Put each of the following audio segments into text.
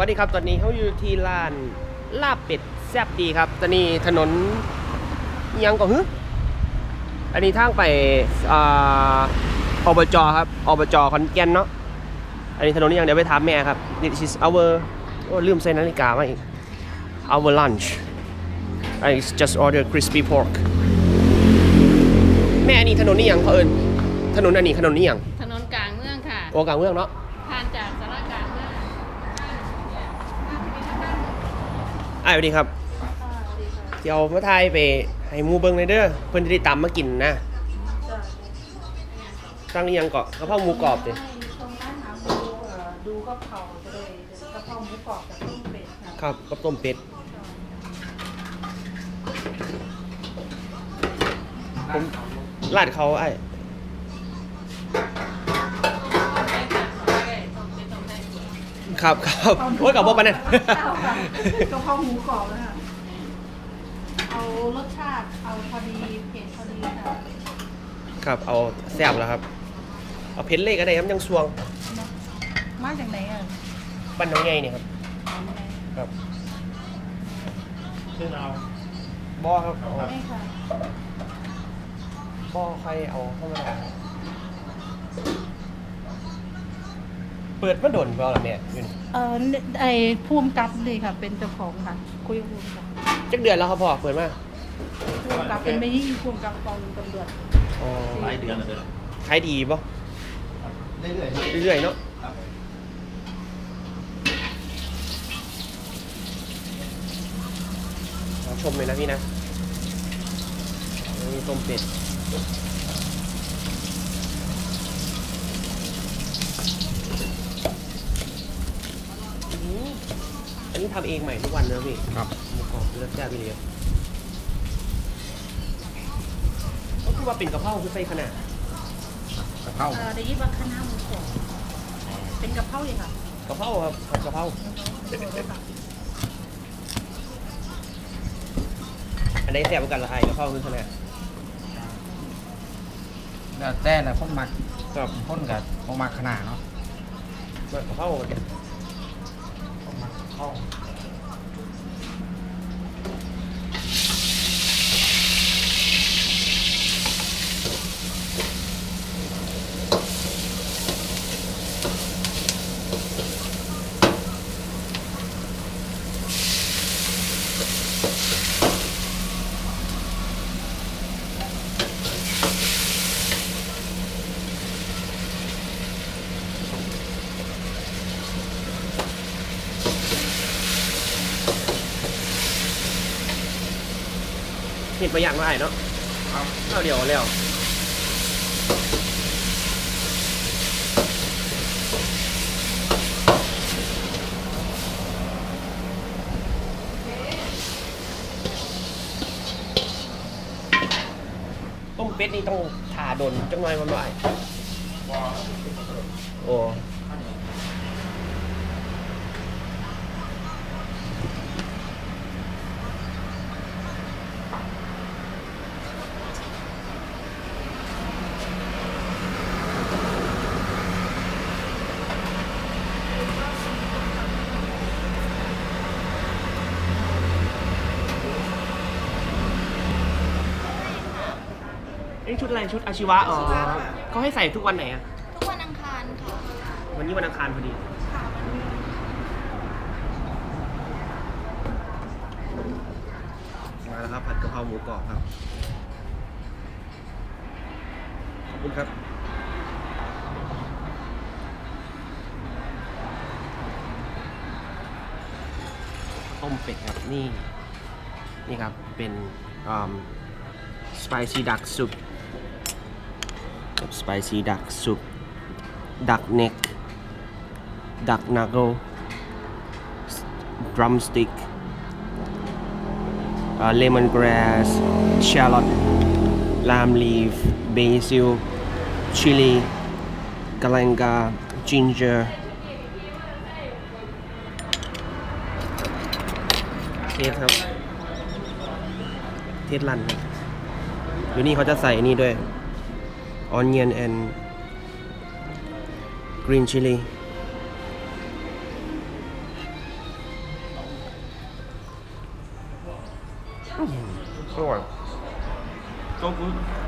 สวัสดีครับตอนนี้เขาอยู่ที่ร้านลาบเป็ดแซ่บดีครับ ตอนนี้ถนนอิหยังก่อนฮึอันนี้ทางไปอ่าอบจครับอบจขอนแก่นเนาะอันนี้ถนนนี้ยังเดี๋ยวไปถามแม่ครับ This is our โอ้ลืมใส่นาฬิกามาอีก our lunch I just order crispy pork แม่อันนี้ถนนนี่ยังเขาเอิญถนนอันนี้ถนนนี่ยังถนนกลางเมืองค่ะโอกลางเมืองเนาะผ่านจากสารกลางเมือง อ่าสวัสดีครับเดี๋ยวมาทายไปให้หมูเบิ้งเลยเด้อเพิ่นจะได้ตามมากินนะตั้งนี้ยังเกาะกระเพราหมูกรอบดิตรงด้านหาดูเอ่อดูกะเพราจะได้กะเพราหมูกรอบกับต้มเป็ดค่ะครับกับต้มเป็ด ผมลาดเขาไอ้ ครับครับโอ้ยกับพวกมันเนี่ยเอาค่ะกะเพราหมูกรอบเลยค่ะเอารสชาติเอาพอดีเผ็ดพอดีค่ะครับ เอาแซ่บแล้วครับ เอาเผ็ดเล็กก็ได้ครับยังสวงมาจากไหนอะบ้านน้องไงเนี่ยครับครับบ่อครับเอาไม่ค่ะบ่อใครเอาเข้ามา เปิดมาโดนเปล่าล่ะเนี่ยอยู่นี่เออไอภูมิกับเลยค่ะ เป็นเจ้าของค่ะ คุยกับภูมิกับจักเดือนแล้วครับพ่อเปิดมาภูมิกับเป็นไม่ยี่ภูมิกับกองตำรวจอ๋อหลายเดือนแล้วเด้อขายดีป่ะเรื่อยๆครับเรื่อยๆเนาะครับขอชมเลยนะพี่นะนี่ต้มเป็ดอื้อหือ อันนี้ทำเองใหม่ทุกวันนะพี่ครับหมูกรอบเลือดแซ่บไปเลยก็คือว่าเป็นกะเพราคือใส่ขนาดกะเพราเออได้ยินว่าคณะหมูกรอบเป็นกะเพราเลยค่ะกะเพราครับผัดกะเพราอันไหนแซ่บกว่ากันละไอ้กะเพราคือขนาดแล้วแต่ละคนมักครับคนกับบ่มักขนาดเนาะกะเพราคนมักเข้า ดประหยัดมาไอ้เนาะครับเอาเดี๋ยวแล้วต้มเป็ดนี่ต้องทาโดนจังหน่อยมันบ่ไอ้โอ้ ดอะไรชุดอาชีวะอ๋อเขาให้ใส่ทุกวันไหนอะทุกวันอังคารค่ะวันนี้วันอังคารพอดีมาแล้วครับผัดกะเพราหมูกรอบครับ ขอบคุณครับ ต้มเป็ดครับนี่ นี่ครับ เป็นอืม spicy duck soup กับ spicy duck soup duck neck duck knuckle drumstick uh, lemongrass shallot lime leaf basil chili galanga ginger เทสครับ เทสรันครับอยู่นี่เขาจะใส่นี่ด้วย onion and green chili mm. so what so good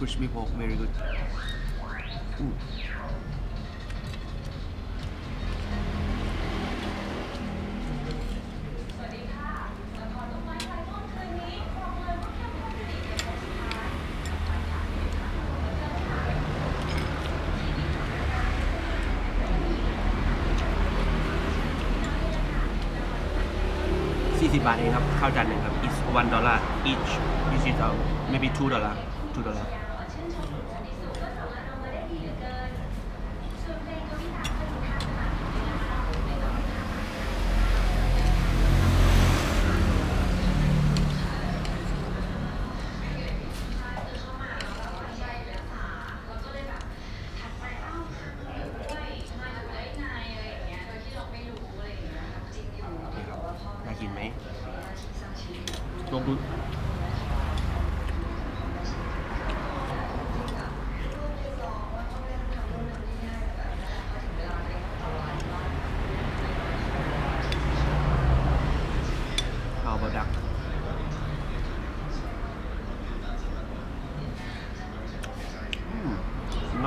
ร่อยครับ crispy pork very good อืม40บาทเองครับข้าวจานหนึ่งครับ is one dollar each this is uh, maybe two dollar two dollar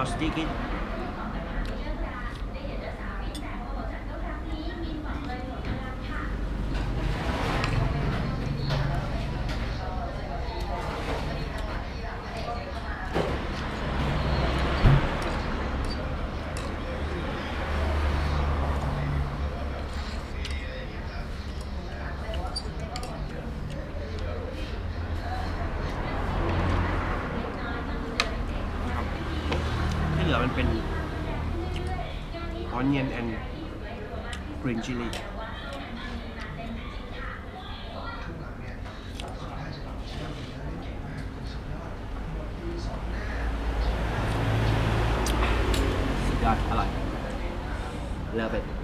मस्ती की เลิ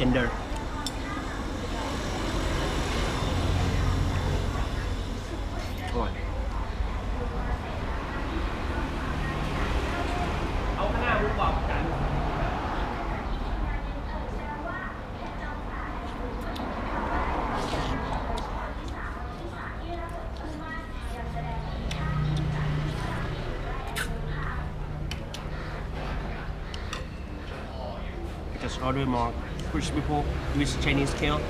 in there. Just order more crispy pork with Chinese kale.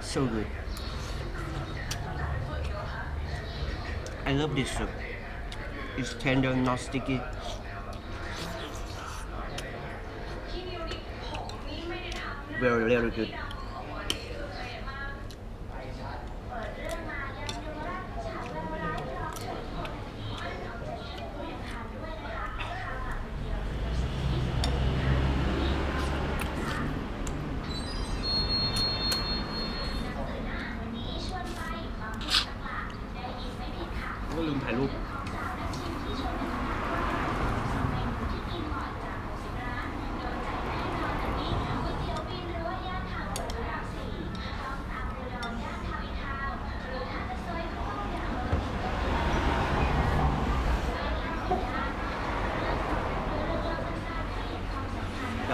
So good. I love this soup. It's tender, not sticky. Very, very good.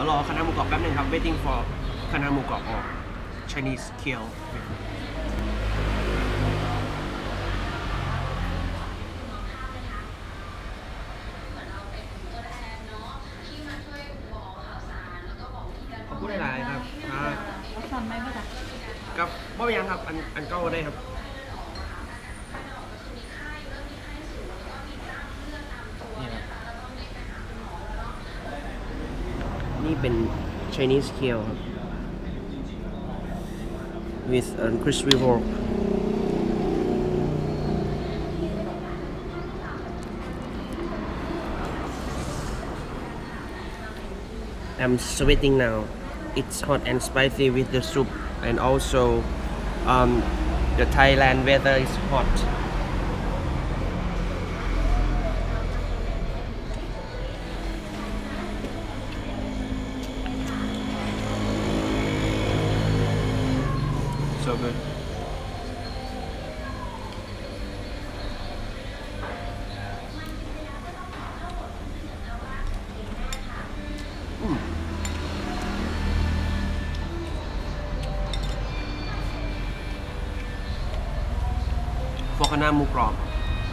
รอคณะหมูกรอบแป๊บนึงครับ waiting for คณะหมูกรอบออก Chinese kale นี่เป็น Chinese kale ครับ with a crispy pork I'm sweating now. It's hot and spicy with the soup, and also um, the Thailand weather is hot.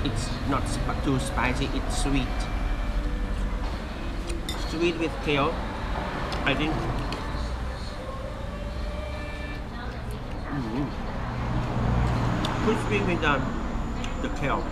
It's not sp- too spicy, it's sweet. Sweet with kale, I think. Mm. Crispy with the, the kale.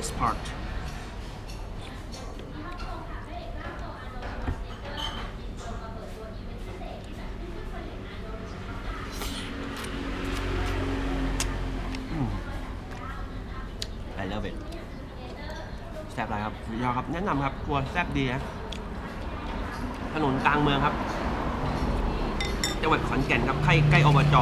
The best part. Mm. I love it แซ่บอะไรครับสุดยอดครับ แนะนำครับครัวแซ่บดีนะถนนกลางเมืองครับ จังหวัดขอนแก่นครับใกล้ใกล้อบจ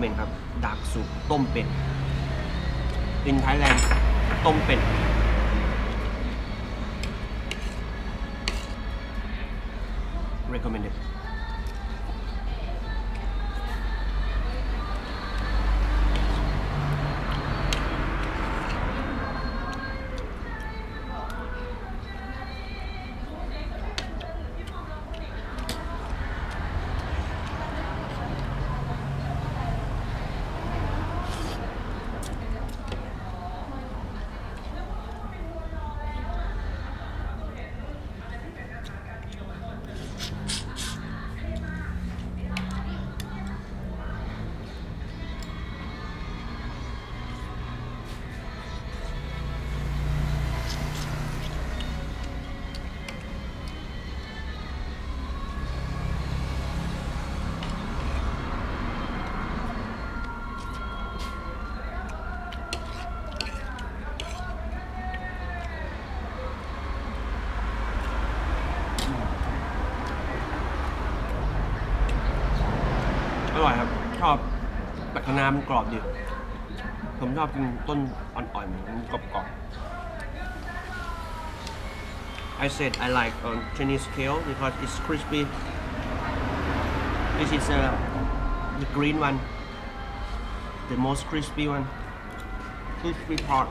เ e ค o m m e n d ครับดักสุกต้มเป็ดอินไทยแลนด์ต้มเป็ด แบบข้างหน้ามันกรอบดิผมชอบกินต้นอ่อนๆมันกรอบๆ I said I like on Chinese kale because it's crispy this is uh, the green one the most crispy one crispy part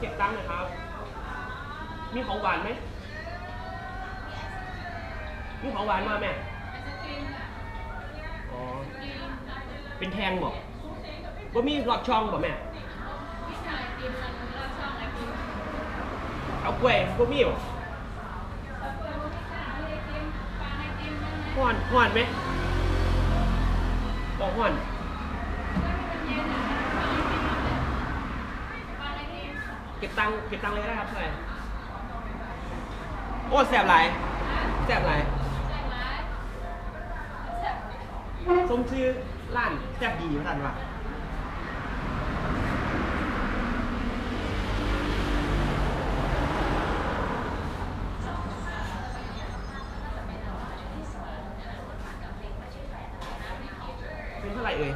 เก็บตังค์หน่อยครับ มีของหวานไหม มีของหวานมาแม่อ๋อ เป็นแทงบอกว่ามีหลอดช่องบอกแม่ เอากล้วยบ่มีบ่ห่อนห่อนไหมบอกห่อน เก็บตังค์เก็บตังค์เลยก็ได้ครับเท่าไหร่โอ้แสบหลายแสบหลายสมชื่อร้านแสบดีมาทันวะเป็นเท่าไหร่เอ่ย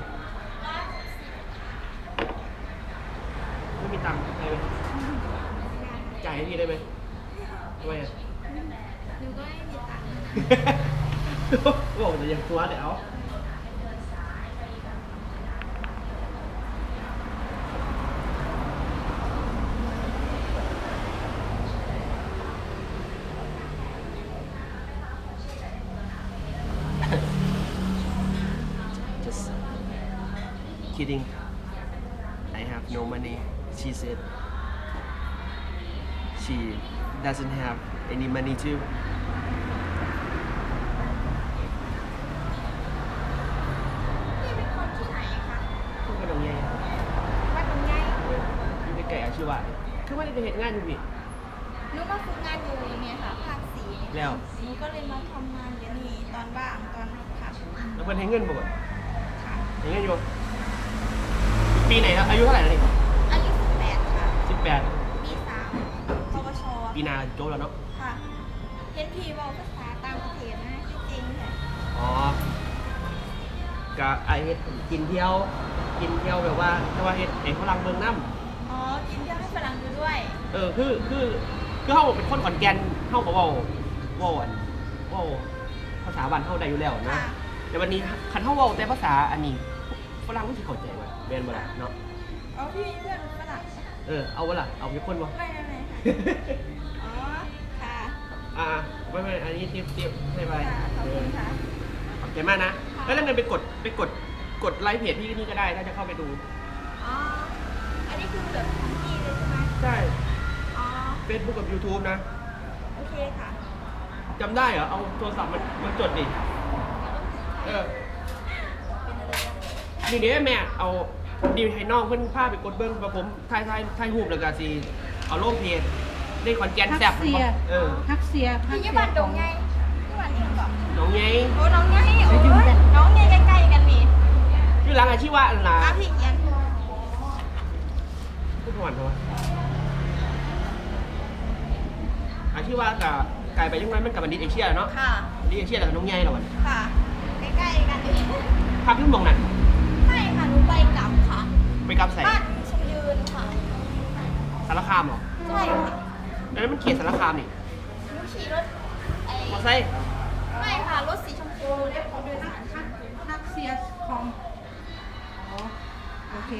ไม่มีตังค์ใช่ไหม จ่ายให้พี่ได้ไหมทำไมอะ หนูก็ไม่มีตังค์ บอกจะยังตัวเดี๋ยว Just kidding. I have no money. She said she doesn't have any money too. พี่เป็นคนที่ไหนคะพูดกันตรงนี้วัดตรงไงอยู่ใกล้ๆอาชีวะคือว่าจะเห็นงานอยู่พี่หนูมาฝึกงานอยู่เนี่ยค่ะภาคสีแล้วหนูก็เลยมาทำงานอยู่นี่ตอนว่างตอนพักแล้วเพิ่นให้เงินบ่บ่ค่ะให้เงินอยู่ ปีไหนแล้วอายุเท่าไหร่แล้วนี่อายุ18ค่ะ สิบแปดปี3ปวชปีหนาโจบแล้วเนาะค่ะเห็นพี่บอกภาษาต่างประเทศนะจริงๆค่ะอ๋อก็ไอเฮ็ดกินเที่ยว กินเที่ยวแบบว่าแต่ว่าเฮ็ดไอ้ฝรั่งเมืองน้ำอ๋อ กินเที่ยวให้ฝรั่งดูด้วยเออคือคือคือเฮาเป็นคนขอนแก่นเฮาก็เว้าเว้าอันเว้าภาษาบ้านเฮาได้อยู่แล้วนะค่ะ แต่วันนี้คันเฮาเว้าแต่ภาษาอันนี้ฝรั่งมันสิเข้าใจว่า แม่นบ่ล่ะเนาะอ๋อพี่มีเพื่อนฝรั่งเออ เอาบ่ล่ะ เอามีคนบ่ไม่ไม่ไม่ค่ะอ๋อค่ะอ่าไม่ไม่อันนี้ทิปทิปให้ไปค่ะขอบคุณค่ะ ขอบใจมากนะค่ะ แล้วเงินไปกดไปกดกดไลค์เพจพี่นี่ก็ได้ถ้าจะเข้าไปดู อ๋อ อันนี้คือแบบของพี่เลยใช่ไหมใช่ อ๋อ Facebook กับ YouTube นะโอเคค่ะจำได้เหรอ เอาโทรศัพท์มามาจดดิ เออเป็นอะไร นะนี่เดี๋ยวแม่เอาดีลให้น้องเพิ่นพาไปกดเบิ้งกับผมถ่ายถ่ายถ่ายรูปแล้วก็สิเอาลงเพจในขอนแก่นแซ่บฮักเสีย เออฮักเสียฮัพี่กยี่เสีบ้านดงไงยี่บ้านนี่ก่อนน้องไงโอ้น้องไงโอ้ยน้องไงใกล้ๆกันนี่อยู่หลังอาชีวะนั่นล่ะอาพี่เอียนพูดหวานเถอะอาชีวะกับไก่ไปยังไงมันกับบันดิตเอเชียเนาะค่ะ บันดิตเอเชียแล้วกับน้องไงเหรอวะค่ะใกล้ๆกันนี่พักที่มองนั่นไม่ค่ะห นูไปกลับค่ะ ไปกับใส่บ้านชมยืนค่ะ สารคามเหรอใช่ค่ะแล้วมันเขียนสารคามนี่หนูขี่รถไอ้มอไซค์ไม่ค่ะ รถสีชมพูเรียกของโดยสารฮักฮักเสียคอมอ๋อโอเค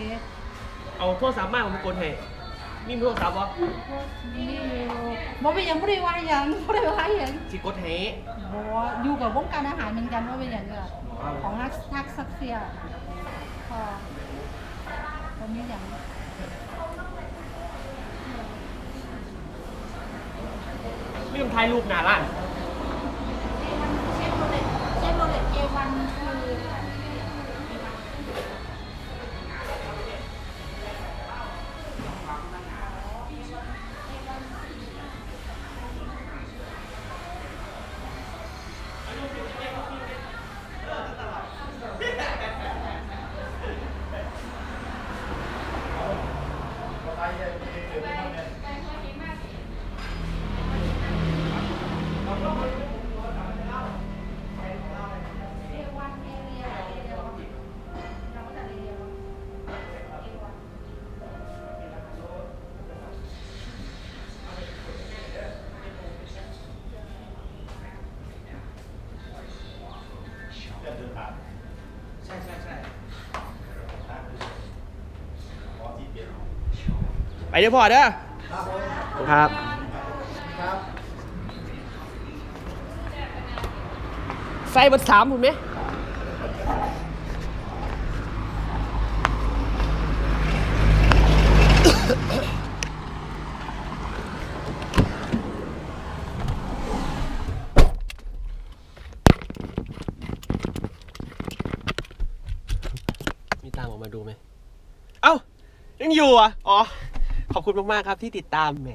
เอาโทรศัพท์มาผมกดให้มีโทรศัพท์วะนี่บ่เป็นหยังบ่ได้ว่าหยังบ่ได้ว่าหยังสิกดให้บ่อยู่กับวงการอาหารเหมือนกันว่าเป็นหยังก็ของนักทักซักเซีย ค่ะบ่มีหยังไม่ต้องถ่ายรูปหน้าร้านเชฟโรเลตเชฟโรเลตเอวันคือ ไปเดี๋ยวพอเด้อครับใส่เบัตรสามคุณไหมมีตังค์ออกมาดูไหม เอ้า ยังอยู่อะ อ๋อ ขอบคุณมาก ๆ ครับที่ติดตามแหม